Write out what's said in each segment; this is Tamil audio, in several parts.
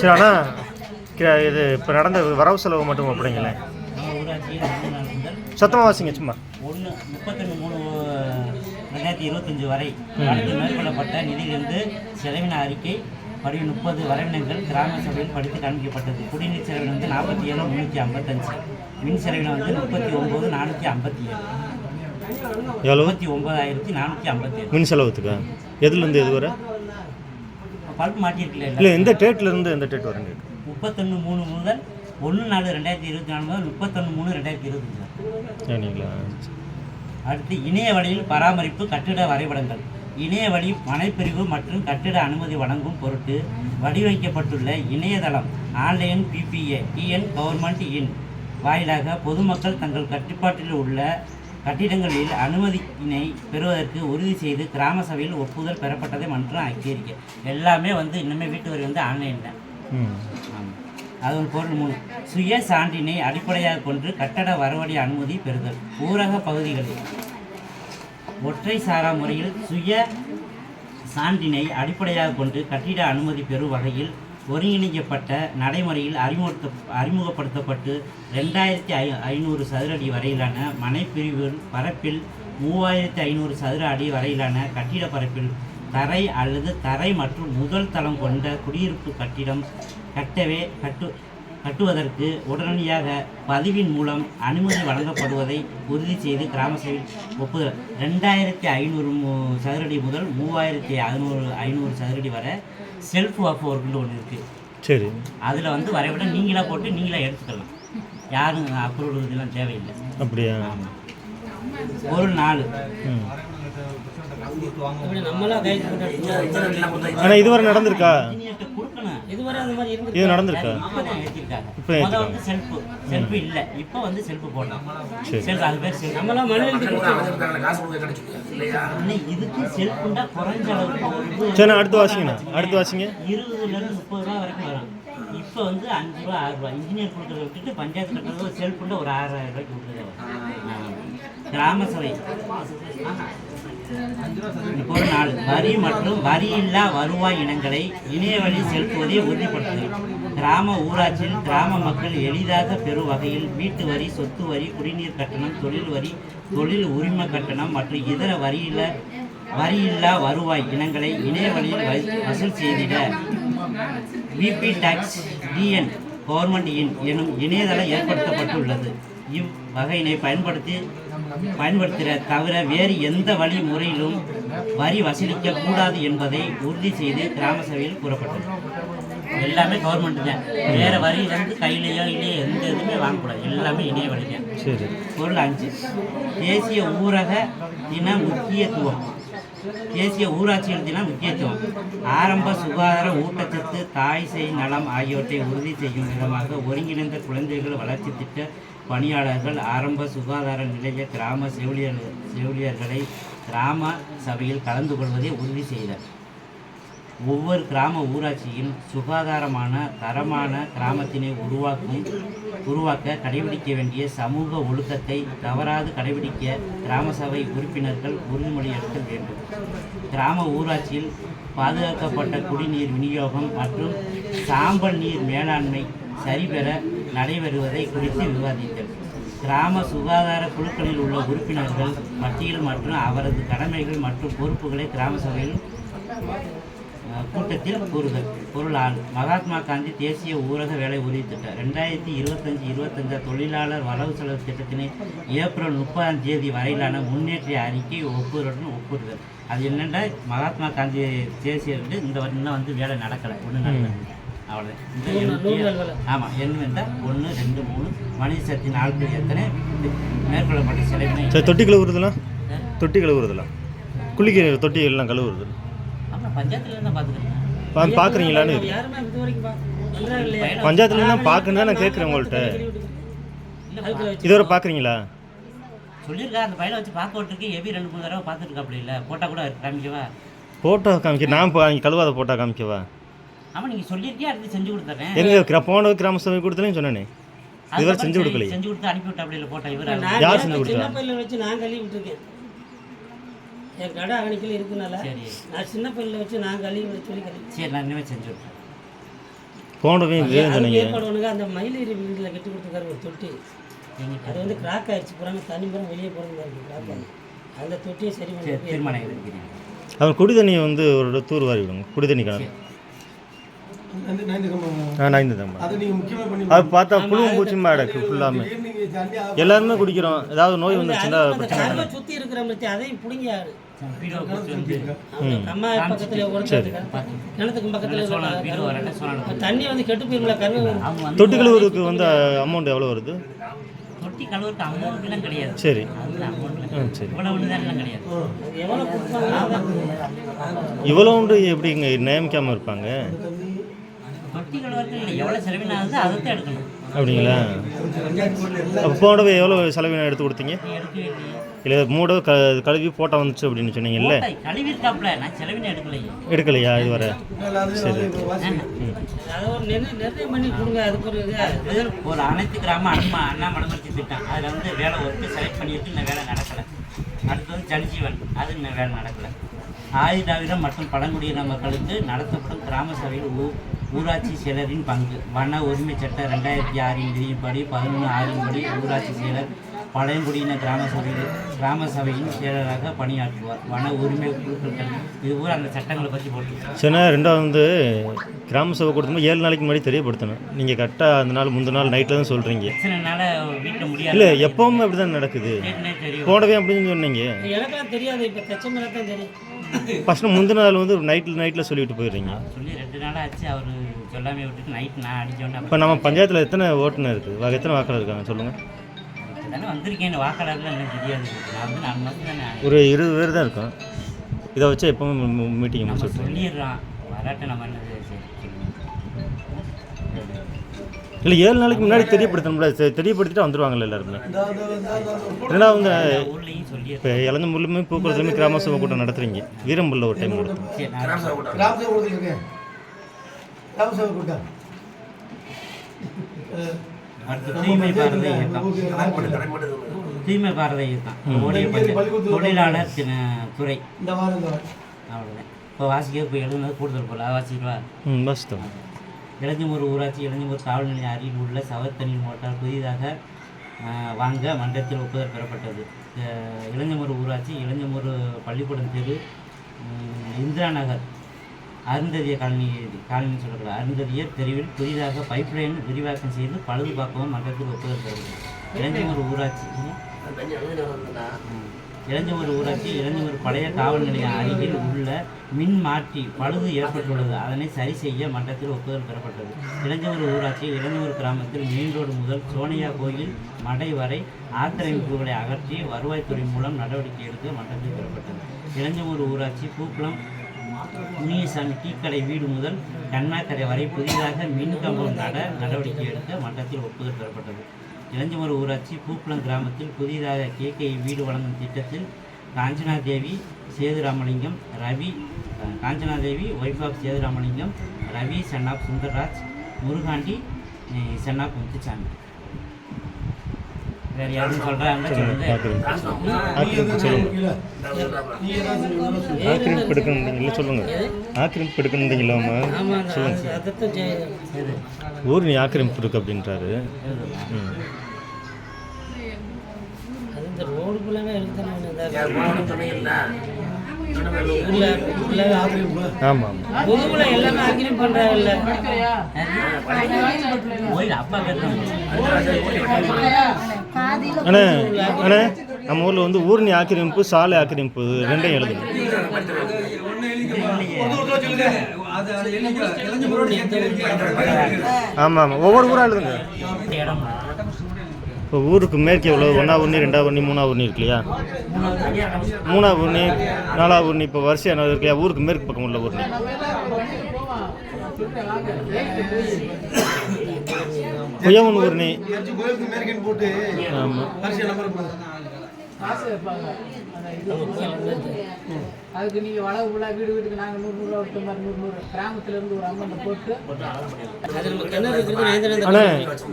சரி ஆனால் இது இப்போ நடந்த வரவு செலவு மட்டும் அப்படிங்களேன் சத்தமாக வாசிங்க சும்மா. ஒன்று முப்பத்தொன்று மூணு ரெண்டாயிரத்தி இருபத்தஞ்சு வரை அடுத்து மேற்கொள்ளப்பட்ட நிதியிலிருந்து செலவின அறிக்கை படி முப்பது வரைவினங்கள் கிராம சபையில் படித்து காண்பிக்கப்பட்டது. குடிநீர் செலவினம் வந்து நாற்பத்தி ஏழு முந்நூற்றி ஐம்பத்தஞ்சு. மின் செலவினம் வந்து முப்பத்தி ஒம்பது நானூற்றி ஐம்பத்தி ஏழு எவ்வளோ ஒம்பதாயிரத்தி நானூற்றி ஐம்பத்தி ஏழு மின் செலவுத்துக்கா? எதுலேருந்து எது வரை? பல்ப் மாட்டியிருக்கல இல்லை எந்த டேட்லேருந்து எந்த டேட் வருங்க? முப்பத்தொன்று மூணு முதல் ஒன்று நாலு ரெண்டாயிரத்தி இருபத்தி நாலு முதல் முப்பத்தொன்று மூணு ரெண்டாயிரத்தி இருபத்தஞ்சு சரிங்களா அடுத்து இணைய வழியில் பராமரிப்பு கட்டிட வரைபடங்கள். இணைய வழி மனைப்பிரிவு மற்றும் கட்டிட அனுமதி வழங்கும் பொருட்டு வடிவமைக்கப்பட்டுள்ள இணையதளம் online PPA TN government in வாயிலாக பொதுமக்கள் தங்கள் கட்டுப்பாட்டில் உள்ள கட்டிடங்களில் அனுமதியினை பெறுவதற்கு உறுதி செய்து கிராம சபையில் ஒப்புதல் பெறப்பட்டதை மற்றும் அங்கீகரிக்க. எல்லாமே வந்து இன்னுமே வீட்டு வரி வந்து ஆன்லைனில். ஆமாம். அது ஒரு பொருள் மூணு சுய சான்றினை அடிப்படையாக கொண்டு கட்டட வரவடி அனுமதி பெறுதல். ஊரக பகுதிகளில். ஒற்றை சாரா முறையில் சுய சான்றினை அடிப்படையாக கொண்டு கட்டிட அனுமதி பெறும் வகையில் ஒருங்கிணைக்கப்பட்ட நடைமுறையில் அறிமுகத்த அறிமுகப்படுத்தப்பட்டு ரெண்டாயிரத்தி ஐ ஐநூறு சதுர அடி வரையிலான மனைப்பிரிவின் பரப்பில் மூவாயிரத்தி ஐநூறு சதுர அடி வரையிலான கட்டிட பரப்பில் தரை அல்லது தரை மற்றும் முதல் தளம் கொண்ட குடியிருப்பு கட்டிடம் கட்டவே கட்டு கட்டுவதற்கு உடனடியாக பதிவின் மூலம் அனுமதி வழங்கப்படுவதை உறுதி செய்து கிராம சபையில் ஒப்புதல். ரெண்டாயிரத்தி ஐநூறு சதுரடி முதல் மூவாயிரத்தி ஐநூறு ஐநூறு சதுரடி வரை செல்ஃப் ஒர்க் ஒர்க்குன்னு ஒன்று இருக்குது சரி. அதில் வந்து வரைபடம் நீங்களாக போட்டு நீங்களே எடுத்துக்கலாம். யாரும் அப்ரூவல் இதெல்லாம் தேவையில்லை. அப்படியா? ஒரு நாள். ஆனால் இதுவரை நடந்திருக்கா? இன்ஜினியர்கிட்ட கொடுக்கணும். இதுவரை அந்த மாதிரி இருந்து இது நடந்திருக்கா. இப்ப. வந்து செல்ஃப் செல்ஃப் இல்ல. இப்போ வந்து செல்ஃப் போடலாம். செல்ஃப் அது பேர் செல்ஃப் இதுக்கு செல்ஃப்ண்டா குறைஞ்ச அளவுக்கு சரி அடுத்து வாசிங்கண்ணா அடுத்து வாசிங்க. இருபதுல இருந்து முப்பது ரூபா வரைக்கும் வரும். இப்போ வந்து அஞ்சு ரூபா ஆறு ரூபா. இன்ஜினியர் கொடுக்கறத விட்டுட்டு பஞ்சாயத்து கட்டுறது ஒரு செல்ஃபுண்டா ஒரு ஆறாயிரம் ரூபாய்க்கு கொடுக்குறது கிராம சபை இப்போ ஒரு நாள். வரி மற்றும் வரி இல்லா வருவாய் இனங்களை இணைய வழி செலுத்துவதை உறுதிப்படுத்துதல். கிராம ஊராட்சியில் கிராம மக்கள் எளிதாக பெறும் வகையில் வீட்டு வரி சொத்து வரி குடிநீர் கட்டணம் தொழில் வரி தொழில் உரிம கட்டணம் மற்றும் இதர வரியில வரியில்லா வருவாய் இனங்களை இணைய வழியில் வசூல் செய்திட. VP tax TN government in எனும் இணையதளம் ஏற்படுத்தப்பட்டுள்ளது. இவ்வகையினை பயன்படுத்தி பயன்படுத்துகிற தவிர வேறு எந்த வழி முறையிலும் வரி வசூலிக்க கூடாது என்பதை உறுதி செய்து கிராம சபையில் கூறப்பட்டது. எல்லாமே கவர்மெண்ட் தான். வேற வரி வந்து கையிலையோ இல்லையோ எந்த இதுவுமே வாங்கக்கூடாது. எல்லாமே இணைய வழி தான் சரி. பொருள் அஞ்சு தேசிய ஊரக தின முக்கியத்துவம். தேசிய ஊராட்சிகள் தின முக்கியத்துவம். ஆரம்ப சுகாதார ஊட்டச்சத்து தாய் சேய் நலம் ஆகியவற்றை உறுதி செய்யும் விதமாக ஒருங்கிணைந்த குழந்தைகள் வளர்ச்சி திட்ட பணியாளர்கள் ஆரம்ப சுகாதார நிலைய கிராம செவிலியர் செவிலியர்களை கிராம சபையில் கலந்து கொள்வதை உறுதி செய்தனர். ஒவ்வொரு கிராம ஊராட்சியில் சுகாதாரமான தரமான கிராமத்தினை உருவாக்கும் உருவாக்க கடைபிடிக்க வேண்டிய சமூக ஒழுக்கத்தை தவறாது கடைபிடிக்க கிராம சபை உறுப்பினர்கள் உறுதிமொழி எடுக்க வேண்டும். கிராம ஊராட்சியில் பாதுகாக்கப்பட்ட குடிநீர் விநியோகம் மற்றும் சாம்பல் நீர் மேலாண்மை சரிபெற நடைபெறுவதை குறித்து விவாதித்தல். கிராம சுகாதார குழுக்களில் உள்ள உறுப்பினர்கள் மத்தியில் மற்றும் அவரது கடமைகள் மற்றும் பொறுப்புகளை கிராம சபையில் கூட்டத்தில் கூறுதல். பொருள் மகாத்மா காந்தி தேசிய ஊரக வேலை உறுதி திட்டம். ரெண்டாயிரத்தி இருபத்தஞ்சி இருபத்தஞ்சு தொழிலாளர் வரவு செலவு திட்டத்தினை ஏப்ரல் முப்பதாம் தேதி வரையிலான முன்னேற்ற அறிக்கை ஒப்புதலுடன் ஒப்புறுதல் அது என்னென்னா மகாத்மா காந்தி தேசிய வந்து இந்த இன்னும் வந்து வேலை நடக்கலை ஒன்றும் நடக்கலை. அவ்வளோதான். ஆமாம் என்ன வந்தால் ஒன்று ரெண்டு மூணு மனித சக்தி நாட்கள் எத்தனை? இது மேற்கொள்ளப்பட்ட செலவினை சரி தொட்டி கழுவுறதுலாம் தொட்டி கழுவுறதுலாம் குளிக்கிற தொட்டி எல்லாம் கழுவுறது பஞ்சாயத்துல பார்த்துக்கிறேன் வந்து பார்க்குறீங்களான்னு பஞ்சாயத்துல தான் பார்க்கணும் நான் கேட்குறேன் உங்கள்கிட்ட இதுவரை பார்க்குறீங்களா சொல்லியிருக்கா அந்த பையனை வச்சு பார்க்க விட்டுருக்கு. எபி ரெண்டு மூணு தடவை பார்த்துருக்கா அப்படி இல்லை. போட்டால் கூட காமிக்கவா? ஃபோட்டோ காமிக்க நான் கழுவாத ஃபோட்டோ காமிக்கவா? ஆமாம் நீங்கள் சொல்லியிருக்கே அடுத்து செஞ்சு கொடுத்துட்றேன் எங்கே கிர- போன கிராம சபை கொடுத்தலையும் சொன்னேனே இதுவரை செஞ்சு கொடுக்கலையே. செஞ்சு கொடுத்து அனுப்பி விட்டா அப்படி இல்லை போட்டா இவர் நான் யார் ஏன் செஞ்சு கொடுத்தா? சின்ன பையில வச்சு நான் கழுவி விட்டுருக்கேன். என் கடை அகனிக்கல இருக்குனால சரி. நான் சின்ன பையில வச்சு நான் கழுவி விட சொல்லி கழுவி சரி நான் இனிமேல் செஞ்சு விட்றேன் போனவையும் சொன்னீங்க ஏற்பாடு பண்ணுங்க அந்த மயிலேறி வீட்டில் கட்டி கொடுத்துருக்காரு ஒரு தொட்டி. அது வந்து கிராக் ஆயிடுச்சு புறாங்க தண்ணி பூரா வெளியே போகிற மாதிரி இருக்கு கிராக் ஆகி அந்த தொட்டியை சரி பண்ணி அவன் குடி தண்ணியை வந்து ஒரு தூர் வாரி விடுங்க குடி தண்ணி கிணறு அந்த நைந்து கம்பம் ஆ நான் தான் அதை பார்த்தா புழுவும் பூச்சியுமா கிடக்கு ஃபுல்லாமே எல்லாருமே குடிக்கிறோம். ஏதாவது நோய் வந்துச்சுன்னா கருவை சுற்றி இருக்கிற அதையும் பிடிங்க கொடுத்து வந்து அமௌண்ட் எவ்வளோ வருது? தொட்டி கழுவுறதுக்கு அமௌண்ட்லாம் கிடையாது. சரி. சரி. இவ்வளவு எப்படி இங்கே நியமிக்காமல் இருப்பாங்க? தொட்டி கழுவுறதுக்கு இல்லை எவ்வளோ செலவினாகுது அதை தான் எடுக்கணும். அப்படிங்களா? அப்போ போனவே எவ்வளோ செலவினம் எடுத்து கொடுத்தீங்க? இல்லை மூட க கழுவி போட்டோ வந்துச்சு அப்படின்னு சொன்னீங்கல்ல? கழுவி இருக்காப்ல நான் செலவினம் எடுக்கலையே. எடுக்கலையா? இது வர. சரி. ஒரு நிர்ணயம் நிர்ணயம் பண்ணி கொடுங்க. அதுக்கு ஒரு இது. இது ஒரு அனைத்து கிராம அண்ணா அண்ணா மனமர்ச்சி திட்டம். அதில் வந்து வேலை ஒர்க்கு செலக்ட் பண்ணியிருக்கு இந்த வேலை நடக்கலை. அடுத்து வந்து ஜல்ஜீவன் அது இந்த வேலை நடக்கலை. ஆயுதாவிடம் மற்றும் பழங்குடியின மக்களுக்கு நடத்தப்படும் கிராம சபையில் ஊராட்சி செயலரின் பங்கு. வன உரிமை சட்டம் ரெண்டாயிரத்தி ஆறின் விதியின்படி பதினொன்று ஆறின் படி ஊராட்சி செயலர் பழங்குடியின கிராம சபையில் கிராம சபையின் செயலராக பணியாற்றுவார். வன உரிமை குழுக்கள். இது பூரா அந்த சட்டங்களை பற்றி போட்டு சரிண்ணா ரெண்டாவது வந்து கிராம சபை கொடுத்தோம்னா ஏழு நாளைக்கு முன்னாடி தெரியப்படுத்தணும். நீங்கள் கரெக்டாக அந்த நாள் முந்தின நாள் நைட்டில் தான் சொல்கிறீங்க பிரச்சனைனால வீட்டில் முடியாது. இல்லை எப்பவுமே அப்படி தான் நடக்குது போனவே அப்படின்னு சொன்னீங்க. எனக்கெல்லாம் தெரியாது இப்போ தெரியும். ஃபஸ்ட்டு முந்தின நாள் வந்து நைட்டில் நைட்டில் சொல்லிட்டு போயிடுறீங்க. சொல்லி ரெண்டு நாள் ஆச்சு அவர் சொல்லாமே விட்டுட்டு நைட் நான் அடிச்சோன்னே இப்போ நம்ம பஞ்சாயத்தில் எத்தனை ஓட்டுநர் இருக்குது எத்தனை வாக்காளர் இருக்காங்க சொல்லுங்கள் வந்திருக்கேன் வாக்காளர்லாம் எனக்கு தெரியாது. நான் வந்து நாலு மாதம் தானே ஒரு இருபது பேர் தான் இருக்கும். இதை வச்சு எப்பவுமே மீட்டிங் முடிச்சு சொல்லிடுறான் வராட்ட நம்ம என்னது? இல்லை ஏழு நாளைக்கு முன்னாடி தெரியப்படுத்தணும்ல தெரியப்படுத்திட்டு வந்துருவாங்கல்ல எல்லாருமே. ஊர்லேயும் சொல்லிடுறேன் இப்போ இளந்த முள்ளுமே போக்குவரத்துலையுமே கிராம சபை கூட்டம் நடத்துறீங்க. வீரம்புல்ல ஒரு டைம் தூய்மை பாரத பஞ்ச- தொழிலாளர் தின- துறை. அவ்வளோதான் இப்போ வாசிக்க இப்போ எழுதுனது கூடுதல் போல. வாசிடுவா ம் பஸ்தான் இளஞ்சமூர் ஊராட்சி இளஞ்சமூர் காவல் நிலைய அருகில் உள்ள சவத்தண்ணீர் மோட்டார் புதிதாக வாங்க மன்றத்தில் ஒப்புதல் பெறப்பட்டது. இளஞ்சமூர் ஊராட்சி இளஞ்சமூர் பள்ளிக்கூடம் தெரு இந்திரா நகர் அருந்ததியர் காலனி காலனி சொல்லக்கூடாது அருந்ததியர் தெருவில் புதிதாக பைப்லைன் விரிவாக்கம் செய்து பழுது பார்க்கவும் மன்றத்தில் ஒப்புதல் பெறப்பட்டது. இளஞ்சமூர் ஊராட்சி. இளஞ்சமூர் ஊராட்சி இளஞ்சமூர் பழைய காவல் நிலையம் அருகில் உள்ள மின் மாற்றி பழுது ஏற்பட்டுள்ளது. அதனை சரி செய்ய மன்றத்தில் ஒப்புதல் பெறப்பட்டது. இளஞ்சமூர் ஊராட்சி இளஞ்சமூர் கிராமத்தில் மெயின் ரோடு முதல் சோனியா கோயில் மடை வரை ஆக்கிரமிப்புகளை அகற்றி வருவாய்த்துறை மூலம் நடவடிக்கை எடுக்க மன்றத்தில் பெறப்பட்டது. இளஞ்சமூர் ஊராட்சி பூக்குளம் முனியசாமி டீக்கடை வீடு முதல் கண்ணாக்கரை வரை புதிதாக மின் கம்பம் நட நடவடிக்கை எடுக்க மன்றத்தில் ஒப்புதல் பெறப்பட்டது. இளஞ்சமூர் ஊராட்சி பூக்குளம் கிராமத்தில் புதிதாக கேகே வீடு வழங்கும் திட்டத்தில் Kanchanadevi Sethuramalingam Ravi Kanchana Kanchanadevi wife of Sethuramalingam Ravi son of Sundarraj Murugandi son of Muthusamy வேறு யாரும் சொல்லுங்கள். ஆக்கிரமிப்பு எடுக்கணுன்றீங்களா சொல்லுங்கள் ஆக்கிரமிப்பு ஊர் நீ ஆக்கிரமிப்பு இருக்கு அப்படின்றாரு. ம். அது இந்த ரோடு ஆமாம் பொதுவில் எல்லாமே பண்ணுறாங்கல்ல அண்ணே அண்ணே நம்ம ஊரில் வந்து ஊர்னி ஆக்கிரமிப்பு சாலை ஆக்கிரமிப்பு ரெண்டையும் எழுதுங்க ஆமாம் ஆமாம் ஒவ்வொரு ஊராக எழுதுங்க? இப்போ ஊருக்கு மேற்கு எவ்வளோ ஒன்றா ஊர்னி ரெண்டா ஊர்னி மூணா ஊர்னி இருக்கு இல்லையா? மூணா ஊர்னி நாலா ஊர்னி இப்போ வரிசையாக என்ன இருக்கு இல்லையா? ஊருக்கு மேற்கு பக்கம் உள்ள ஊர்னி. புயவன் ஊர்னி ஆமாம். காசு வைப்பாங்க. அதுக்கு நீங்கள் வளவு ஃபுல்லாக வீடு வீட்டுக்கு நாங்கள் நூறு நூறுரூவா விட்டு மாதிரி நூறு நூறு கிராமத்துல இருந்து ஒரு அமௌண்ட் போட்டு.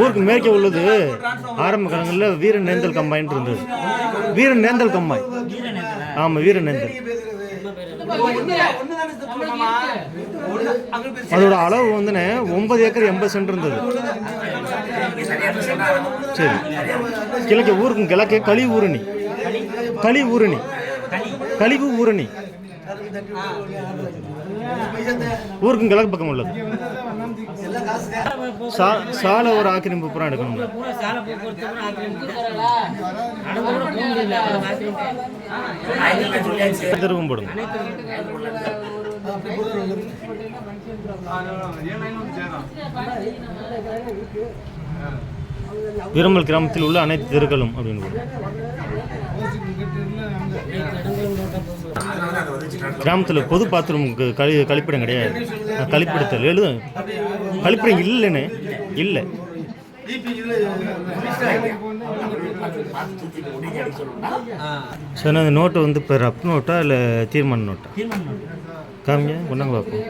ஊருக்கு மேற்கே உள்ளது ஆரம்ப காலங்களில் வீரன் நேந்தல் கம்பாயின்னு இருந்தது. வீரன் நேந்தல் கம்பாய். ஆமாம் வீரன் நேந்தல். அதோட அளவு வந்துண்ணே ஒன்பது ஏக்கர் எண்பது சென்ட் இருந்தது. சரி. கிழக்கு ஊருக்கும் கிழக்கே களி ஊரணி. களி ஊரணி. கழிவு ஊரணி. ஊருக்கும் கிழக்கு பக்கம் உள்ளது. சா சாலை ஒரு ஆக்கிரமிப்பு புறம் எடுக்கணும். திரும்பவும் போடுங்க. விரும்பல் கிராமத்தில் உள்ள அனைத்து தெருக்களும் அப்படின்னு கிராமத்தில் பொது பாத்ரூமுக்கு கழி கழிப்பிடம் கிடையாது. கழிப்பிடத்தில் எழுது. கழிப்பிடம் இல்லைன்னு இல்லை. சார் அந்த நோட்டு வந்து இப்போ ரப் நோட்டா இல்லை தீர்மான நோட்டா காமிங்க. கொண்டாங்க பார்ப்போம்.